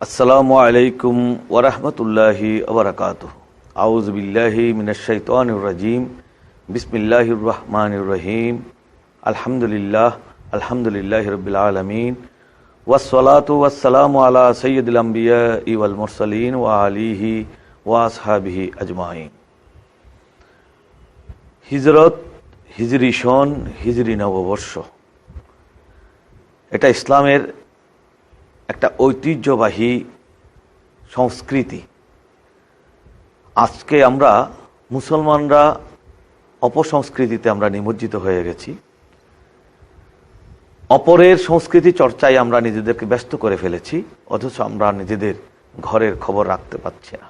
আসসালামু আলাইকুম ওরহমতুল্লাহি ওবরাকাত আউজবিল্লাহি মিনাশাইতানির রাজিম। বিসমিল্লাহির রহমানির রহিম। আলহামদুলিল্লাহ আলহামদুলিল্লাহ রবিল আলমিন। ওয়াসসালাতু ওয়াসসালামু আলা সৈয়দুল আম্বিয়া ইওয়াল মুরসালিন ওয়া আলিহি ওয়াসহাবিহি আজমাইন। হিজরত, হিজরি সন, হিজরি নববর্ষ। এটা ইসলামের একটা ঐতিহ্যবাহী সংস্কৃতি। আজকে আমরা মুসলমানরা অপসংস্কৃতিতে আমরা নিমজ্জিত হয়ে গেছি। অপরের সংস্কৃতি চর্চায় আমরা নিজেদেরকে ব্যস্ত করে ফেলেছি, অথচ আমরা নিজেদের ঘরের খবর রাখতে পারছি না।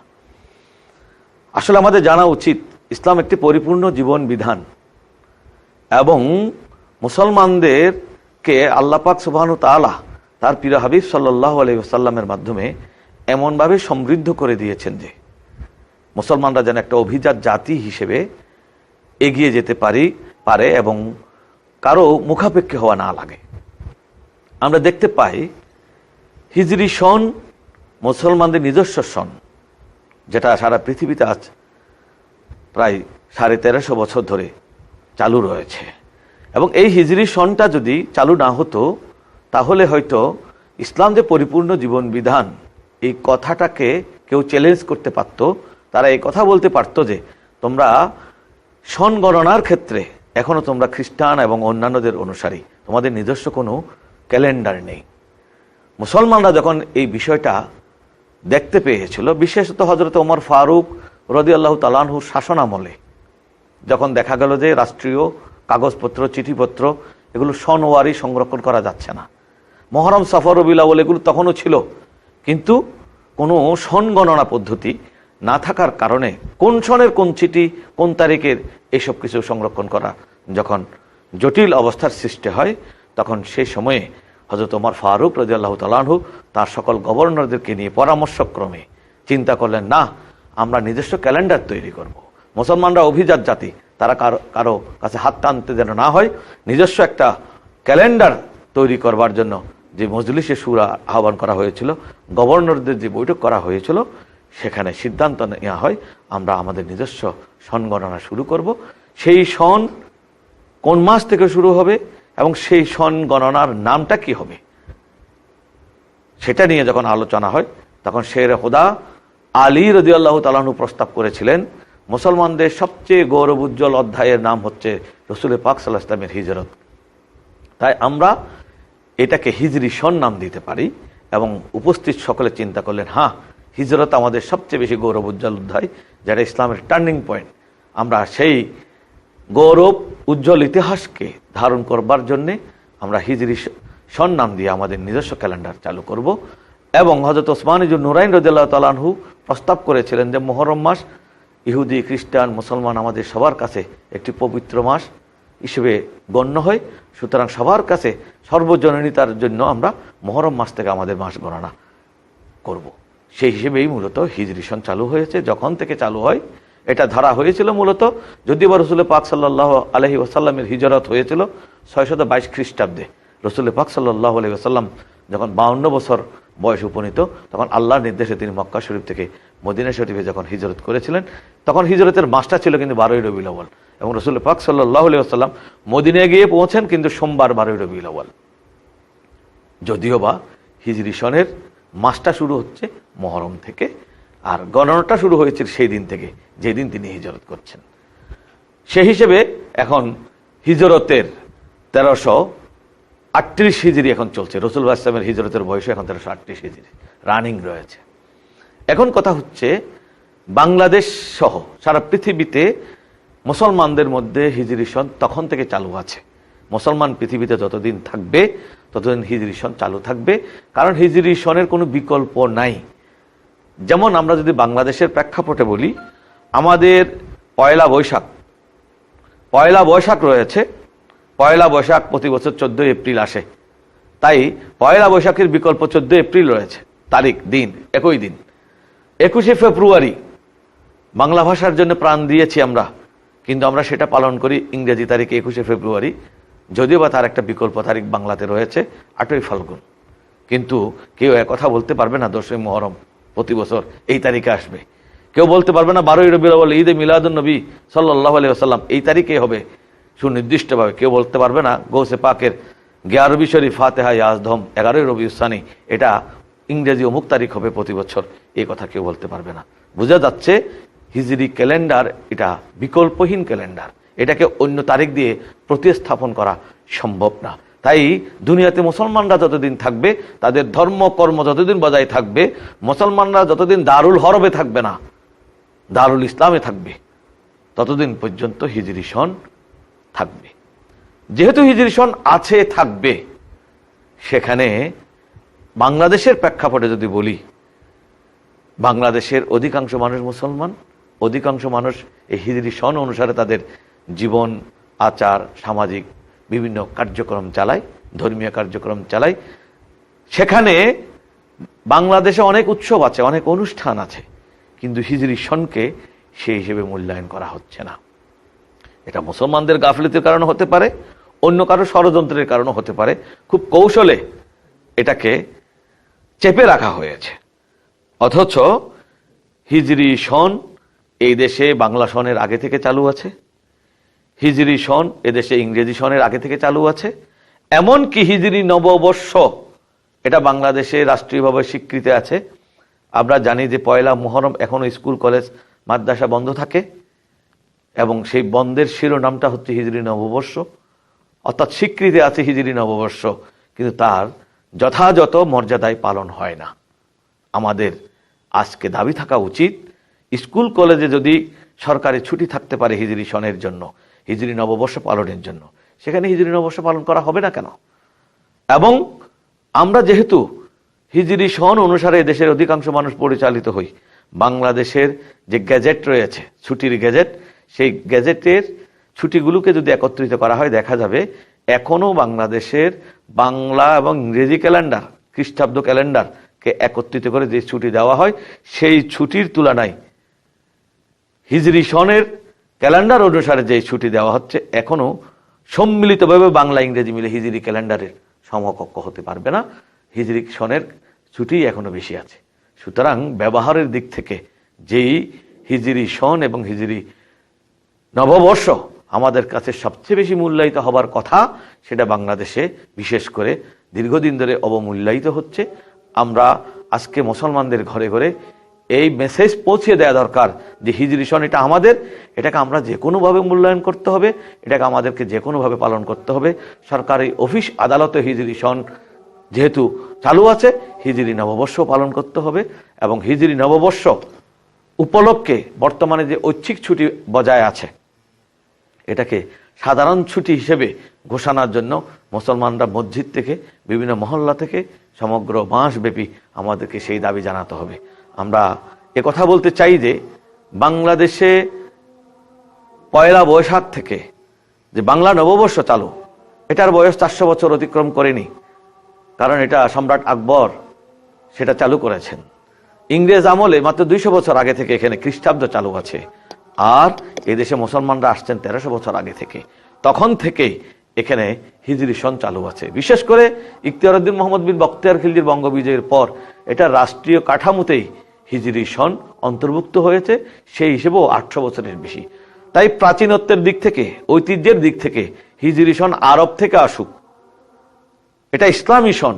আসলে আমাদের জানা উচিত, ইসলাম একটি পরিপূর্ণ জীবন বিধান এবং মুসলমানদেরকে আল্লাপাক সুবাহন তালা তার প্রিয় হাবিব সাল্লাহ আলহিসাল্লামের মাধ্যমে এমনভাবে সমৃদ্ধ করে দিয়েছেন যে, মুসলমানরা যেন একটা অভিজাত জাতি হিসেবে এগিয়ে যেতে পারি, পারে এবং কারও মুখাপেক্ষী হওয়া না লাগে। আমরা দেখতে পাই, হিজরি সন মুসলমানদের নিজস্ব সন, যেটা সারা পৃথিবীতে আজ প্রায় সাড়ে তেরোশো বছর ধরে চালু রয়েছে। এবং এই হিজরি সনটা যদি চালু না হতো তাহলে হয়তো ইসলাম যে পরিপূর্ণ জীবন বিধান এই কথাটাকে কেউ চ্যালেঞ্জ করতে পারত, তারা এই কথা বলতে পারতো যে তোমরা সন গণনার ক্ষেত্রে এখনও তোমরা খ্রিস্টান এবং অন্যান্যদের অনুসারী, তোমাদের নিজস্ব কোনো ক্যালেন্ডার নেই। মুসলমানরা যখন এই বিষয়টা দেখতে পেয়েছিল, বিশেষত হজরত ওমর ফারুক রদি আল্লাহ তালানহুর শাসন আমলে যখন দেখা গেল যে রাষ্ট্রীয় কাগজপত্র, চিঠিপত্র, এগুলো সনওয়ারি সংরক্ষণ করা যাচ্ছে না। মহরম সফর বিলাবল এগুলো তখনও ছিল কিন্তু কোনো সন গণনা পদ্ধতি না থাকার কারণে কোন সনের কোন চিঠি, কোন তারিখের এইসব কিছু সংরক্ষণ করা যখন জটিল অবস্থার সৃষ্টি হয়, তখন সেই সময়ে হজরত ওমর ফারুক রাজি আল্লাহ তালাহু তার সকল গভর্নরদেরকে নিয়ে পরামর্শক্রমে চিন্তা করলেন, না, আমরা নিজস্ব ক্যালেন্ডার তৈরি করব। মুসলমানরা অভিজাত জাতি, তারা কারও কারও কাছে হাত টানতে যেন না হয়, নিজস্ব একটা ক্যালেন্ডার তৈরি করবার জন্য যে মজলিসে সুরা আহ্বান করা হয়েছিল, গভর্নরদের যে বৈঠক করা হয়েছিল, সেখানে সিদ্ধান্ত নেওয়া হয়, আমরা আমাদের নিজস্ব সন গণনা শুরু করব। সেই সন কোন মাস থেকে শুরু হবে এবং সেই সন গণনার নামটা কি হবে? সেটা নিয়ে যখন আলোচনা হয়, তখন শের হুদা আলী রদিয়াল্লাহ তালাহু প্রস্তাব করেছিলেন, মুসলমানদের সবচেয়ে গৌরব উজ্জ্বল অধ্যায়ের নাম হচ্ছে রসুল পাক সাল্লাহ ইসলামের হিজরত। তাই আমরা এটাকে হিজরি সন নাম দিতে পারি এবং উপস্থিত সকলে চিন্তা করলেন হ্যাঁ হিজরত আমাদের সবচেয়ে বেশি গৌরব উজ্জ্বল অধ্যায়, যেটা ইসলামের টার্নিং পয়েন্ট। আমরা সেই গৌরব উজ্জ্বল ইতিহাসকে ধারণ করবার জন্যে আমরা হিজরি সন নাম দিয়ে আমাদের নিজস্ব ক্যালেন্ডার চালু করব এবং হজরত ওসমানিজুর নুরাইন রদুল্লাহ তালাহু প্রস্তাব করেছিলেন যে মোহরম মাস, ইহুদি, খ্রিস্টান, মুসলমান আমাদের সবার কাছে একটি পবিত্র মাস। হিসেবে গণ্য হয়। সুতরাং সবার কাছে সর্বজননীতার জন্য আমরা মহরম মাস থেকে আমাদের মাস গণনা করব। সেই হিসেবেই মূলত হিজরি সন চালু হয়েছে। যখন থেকে চালু হয়, এটা ধরা হয়েছিল মূলত যদিও বা রসুল পাক সাল্লাহ আলহি ওসাল্লামের হিজরত হয়েছিল ছয়শত বাইশ খ্রিস্টাব্দে। রসুল পাক সাল্লাহ আলহি ওসাল্লাম যখন বাউন্ন বছর বয়স উপনীত, তখন আল্লাহর নির্দেশে তিনি মক্কা শরীফ থেকে মদিনা শরীফে যখন হিজরত করেছিলেন তখন হিজরতের মাসটা ছিল কিন্তু বারোই রবিউল আউ্বাল এবং রসুল পাক সাল্লাহ আলি আসাল্লাম মদিনায় গিয়ে পৌঁছেন কিন্তু সোমবার বারোই রবিউল আউ্বাল যদিও বা হিজরি সনের মাসটা শুরু হচ্ছে মহরম থেকে, আর গণনাটা শুরু হয়েছে সেই দিন থেকে, যেদিন তিনি হিজরত করছেন। সে হিসেবে এখন হিজরতের তেরোশো আটত্রিশ হিজড়ি এখন চলছে। রসুল ইসলামের হিজরতের বয়স এখন তেরোশো আটত্রিশ হিজড়ি রানিং রয়েছে। এখন কথা হচ্ছে বাংলাদেশ সহ সারা পৃথিবীতে মুসলমানদের মধ্যে হিজরি সন তখন থেকে চালু আছে। মুসলমান পৃথিবীতে যতদিন থাকবে, ততদিন হিজরি সন চালু থাকবে। কারণ হিজরি সনের কোনো বিকল্প নাই। যেমন আমরা যদি বাংলাদেশের প্রেক্ষাপটে বলি, আমাদের পয়লা বৈশাখ। পয়লা বৈশাখ রয়েছে। পয়লা বৈশাখ প্রতি বছর চোদ্দই এপ্রিল আসে। তাই পয়লা বৈশাখের বিকল্প চোদ্দ এপ্রিল রয়েছে। তারিখ, দিন, একই দিন। একুশে ফেব্রুয়ারি বাংলা ভাষার জন্য প্রাণ দিয়েছি আমরা, কিন্তু আমরা সেটা পালন করি ইংরেজি তারিখ একুশে ফেব্রুয়ারি, যদিও বা তার একটা বিকল্প তারিখ বাংলাতে রয়েছে, আটই ফাল্গুন। কিন্তু কেউ কথা বলতে পারবে না, দশই মহরম, প্রতি বছর এই তারিখে আসবে। কেউ বলতে পারবে না, বারোই রবি আউ্বাল ঈদে মিলাদুল নবী সাল্লাহ আলী আসাল্লাম এই তারিখে হবে। সুনির্দিষ্টভাবে কেউ বলতে পারবে না, গৌসে পাকের গিয়ারবি শরীফ, ফাতেহা ইয়াজধম এগারোই রবি উসানি এটা ইংরেজি অমুক তারিখ হবে প্রতি বছর এই কথা কেউ বলতে পারবে না। বোঝা যাচ্ছে হিজরি ক্যালেন্ডার, এটা বিকল্পহীন ক্যালেন্ডার। এটাকে অন্য তারিখ দিয়ে প্রতিস্থাপন করা সম্ভব না। তাই দুনিয়াতে মুসলমানরা যতদিন থাকবে, তাদের ধর্ম, কর্ম যতদিন বজায় থাকবে, মুসলমানরা যতদিন দারুল হরবে থাকবে না, দারুল ইসলামে থাকবে, ততদিন পর্যন্ত হিজরি সন থাকবে। যেহেতু হিজরি সন আছে, থাকবে, সেখানে বাংলাদেশের প্রেক্ষাপটে যদি বলি, বাংলাদেশের অধিকাংশ মানুষ মুসলমান অধিকাংশ মানুষ এই হিজরি সন অনুসারে তাদের জীবন, আচার, সামাজিক বিভিন্ন কার্যক্রম চালায়, ধর্মীয় কার্যক্রম চালায়। সেখানে বাংলাদেশে অনেক উৎসব আছে, অনেক অনুষ্ঠান আছে, কিন্তু হিজরি সনকে সেই হিসেবে মূল্যায়ন করা হচ্ছে না। এটা মুসলমানদের গাফলিতের কারণে হতে পারে, অন্য কারও ষড়যন্ত্রের কারণে হতে পারে। খুব কৌশলে এটাকে চেপে রাখা হয়েছে। অথচ হিজরি সন এই দেশে বাংলা সনের আগে থেকে চালু আছে। হিজরি সন এদেশে ইংরেজি সনের আগে থেকে চালু আছে। এমনকি হিজরি নববর্ষ এটা বাংলাদেশে রাষ্ট্রীয়ভাবে স্বীকৃতি আছে। আমরা জানি যে পয়লা মোহরম এখনও স্কুল, কলেজ, মাদ্রাসা বন্ধ থাকে এবং সেই বন্ধের শিরোনামটা হচ্ছে হিজরি নববর্ষ। অর্থাৎ স্বীকৃতি আছে হিজরি নববর্ষ, কিন্তু তার যথাযথ মর্যাদায় পালন হয় না। আমাদের আজকে দাবি থাকা উচিত স্কুল কলেজে যদি সরকারি ছুটি থাকতে পারে হিজরি সনের জন্য, হিজরি নববর্ষ পালনের জন্য, সেখানে হিজরি নববর্ষ পালন করা হবে না কেন? এবং আমরা যেহেতু হিজরি সন অনুসারে দেশের অধিকাংশ মানুষ পরিচালিত হই, বাংলাদেশের যে গ্যাজেট রয়েছে, ছুটির গ্যাজেট, সেই গ্যাজেটের ছুটিগুলোকে যদি একত্রিত করা হয়, দেখা যাবে এখনও বাংলাদেশের বাংলা এবং ইংরেজি ক্যালেন্ডার, খ্রিস্টাব্দ ক্যালেন্ডারকে একত্রিত করে যে ছুটি দেওয়া হয়, সেই ছুটির তুলনায় হিজরি সনের ক্যালেন্ডার অনুসারে যে ছুটি দেওয়া হচ্ছে এখনও সম্মিলিতভাবে বাংলা ইংরেজি মিলে হিজরি ক্যালেন্ডারের সমকক্ষ হতে পারবে না। হিজরি সনের ছুটি এখনও বেশি আছে। সুতরাং ব্যবহারের দিক থেকে যেই হিজরি সন এবং হিজরি নববর্ষ আমাদের কাছে সবচেয়ে বেশি মূল্যায়িত হবার কথা, সেটা বাংলাদেশে বিশেষ করে দীর্ঘদিন ধরে অবমূল্যায়িত হচ্ছে। আমরা আজকে মুসলমানদের ঘরে ঘরে এই মেসেজ পৌঁছে দেওয়া দরকার যে হিজরি সন এটা আমাদের, এটাকে আমরা যে কোনোভাবে মূল্যায়ন করতে হবে, এটাকে আমাদেরকে যে কোনোভাবে পালন করতে হবে। সরকারি অফিস আদালতে হিজরি সন যেহেতু চালু আছে হিজরি নববর্ষ পালন করতে হবে এবং হিজরি নববর্ষ উপলক্ষে বর্তমানে যে ঐচ্ছিক ছুটি বজায় আছে, এটাকে সাধারণ ছুটি হিসেবে ঘোষণার জন্য মুসলমানরা মসজিদ থেকে, বিভিন্ন মহল্লা থেকে সমগ্র মাসব্যাপী আমাদেরকে সেই দাবি জানাতে হবে। আমরা এ কথা বলতে চাই যে বাংলাদেশে পয়লা বৈশাখ থেকে যে বাংলা নববর্ষ চালু, এটার বয়স চারশো বছর অতিক্রম করেনি, কারণ এটা সম্রাট আকবর সেটা চালু করেছেন। ইংরেজ আমলে মাত্র দুইশো বছর আগে থেকে এখানে খ্রিস্টাব্দ চালু আছে, আর এদেশে মুসলমানরা আসছেন তেরোশো বছর আগে থেকে। তখন থেকেই এখানে হিজরি সন চালু আছে। বিশেষ করে ইখতিয়ারউদ্দিন মোহাম্মদ বিন বখতিয়ার খিলজির বঙ্গবিজয়ের পর এটা রাষ্ট্রীয় কাঠামোতেই হিজরি সন অন্তর্ভুক্ত হয়েছে, সেই হিসেবেও আটশো বছরের বেশি। তাই প্রাচীনত্বের দিক থেকে, ঐতিহ্যের দিক থেকে হিজরি সন আরব থেকে আসুক। এটা ইসলামী সন,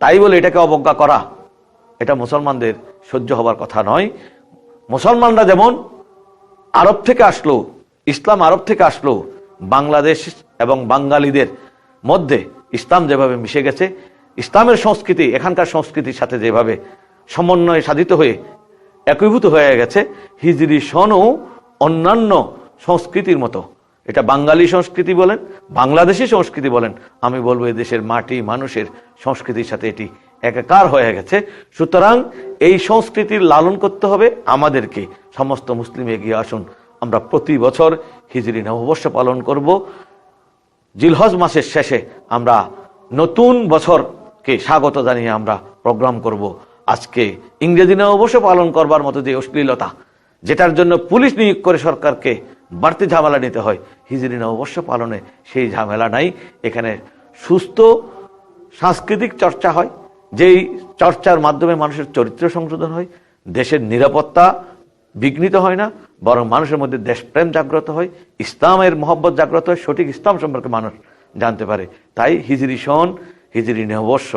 তাই বলে এটাকে অবজ্ঞা করা। এটা মুসলমানদের সহ্য হবার কথা নয়। মুসলমানরা যেমন আরব থেকে আসলো, ইসলাম আরব থেকে আসলো, বাংলাদেশ এবং বাঙালিদের মধ্যে ইসলাম যেভাবে মিশে গেছে, ইসলামের সংস্কৃতি, এখানকার সংস্কৃতির সাথে যেভাবে সমন্বয়ে সাধিত হয়ে একীভূত হয়ে গেছে হিজরি সনও অন্যান্য সংস্কৃতির মতো। এটা বাঙালি সংস্কৃতি বলেন, বাংলাদেশি সংস্কৃতি বলেন। আমি বলব এই দেশের মাটি মানুষের সংস্কৃতির সাথে এটি একাকার হয়ে গেছে। সুতরাং এই সংস্কৃতির লালন করতে হবে আমাদেরকে। সমস্ত মুসলিম এগিয়ে আসুন। আমরা প্রতি বছর হিজরি নববর্ষ পালন করব। জিলহজ মাসের শেষে আমরা নতুন বছরকে স্বাগত জানিয়ে আমরা প্রোগ্রাম করব। আজকে ইংরেজি নববর্ষ পালন করবার মতো যে অশ্লীলতা, যেটার জন্য পুলিশ নিয়োগ করে সরকারকে বাড়তি ঝামেলা নিতে হয়, হিজরি নববর্ষ পালনে সেই ঝামেলা নাই। এখানে সুস্থ সাংস্কৃতিক চর্চা হয়, যেই চর্চার মাধ্যমে মানুষের চরিত্র সংশোধন হয়, দেশের নিরাপত্তা বিঘ্নিত হয় না, বরং মানুষের মধ্যে দেশপ্রেম জাগ্রত হয়, ইসলামের মহব্বত জাগ্রত হয়, সঠিক ইসলাম সম্পর্কে মানুষ জানতে পারে। তাই হিজরি সন হিজরি নববর্ষ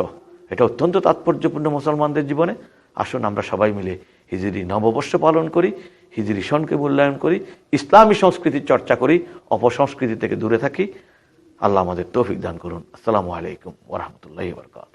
এটা অত্যন্ত তাৎপর্যপূর্ণ মুসলমানদের জীবনে। আসুন আমরা সবাই মিলে হিজরি নববর্ষ পালন করি, হিজরি সনকে মূল্যায়ন করি, ইসলামী সংস্কৃতির চর্চা করি, অপসংস্কৃতি থেকে দূরে থাকি। আল্লাহ আমাদের তৌফিক দান করুন। আসসালামু আলাইকুম ওরহমতুল্লাহ বরকাত